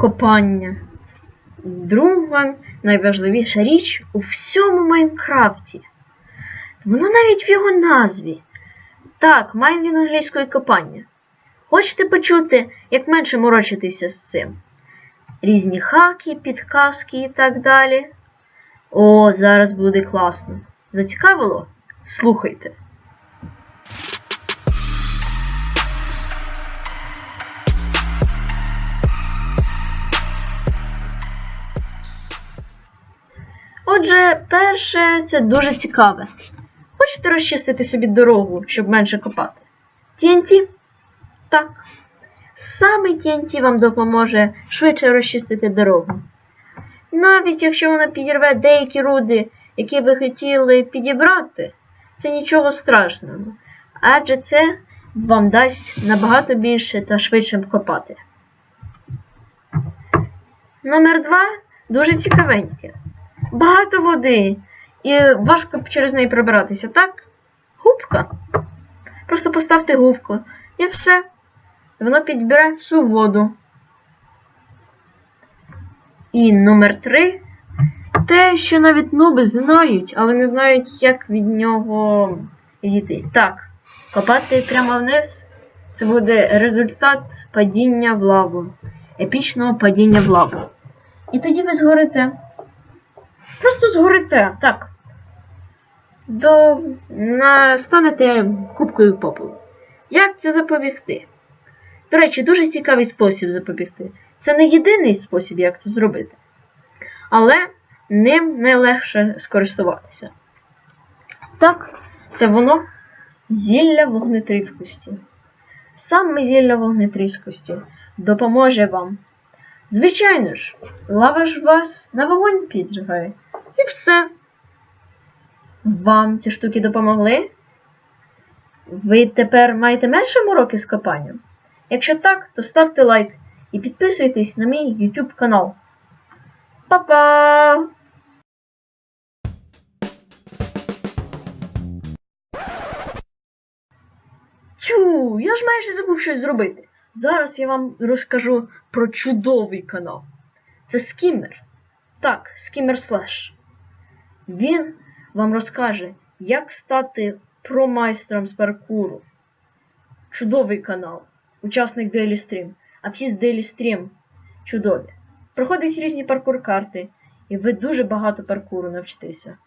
копання. Друга найважливіша річ у всьому Майнкрафті. Воно навіть в його назві. Так, майн англійської копання. Хочете почути, як менше морочитися з цим? Різні хаки, підказки і так далі. О, зараз буде класно. Зацікавило? Слухайте. Отже, перше, це дуже цікаве. Хочете розчистити собі дорогу, щоб менше копати? TNT? Так. Саме TNT вам допоможе швидше розчистити дорогу. Навіть якщо воно підірве деякі руди, які ви хотіли підібрати, це нічого страшного. Адже це вам дасть набагато більше та швидше копати. Номер два дуже цікавеньке. Багато води. І важко через неї пробиратися, так? Губка. Просто поставте губку. І все. Воно підбере всю воду. І номер три. Те, що навіть нуби знають, але не знають, як від нього відійти. Так, копати прямо вниз це буде результат падіння в лаву. Епічного падіння в лаву. І тоді ви згорите. Просто згорите, так. До на, станете кубкою попелу. Як це запобігти? До речі, дуже цікавий спосіб запобігти. Це не єдиний спосіб, як це зробити. Але ним найлегше скористуватися. Так, це воно зілля вогнетріскості. Саме зілля вогнетріскості допоможе вам. Звичайно ж, лава ж вас на вогонь піджигає. І все. Вам ці штуки допомогли? Ви тепер маєте менше мороки з копанням? Якщо так, то ставте лайк і підписуйтесь на мій YouTube канал. Па-па! Тю, я ж майже забув щось зробити. Зараз я вам розкажу про чудовий канал. Це скімер. Так, скімер слеш. Він вам розкаже, як стати промайстром з паркуру. Чудовий канал. Учасник Daily Stream. А всі з Daily Stream чудові. Проходить різні паркур-карти, і ви дуже багато паркуру навчитеся.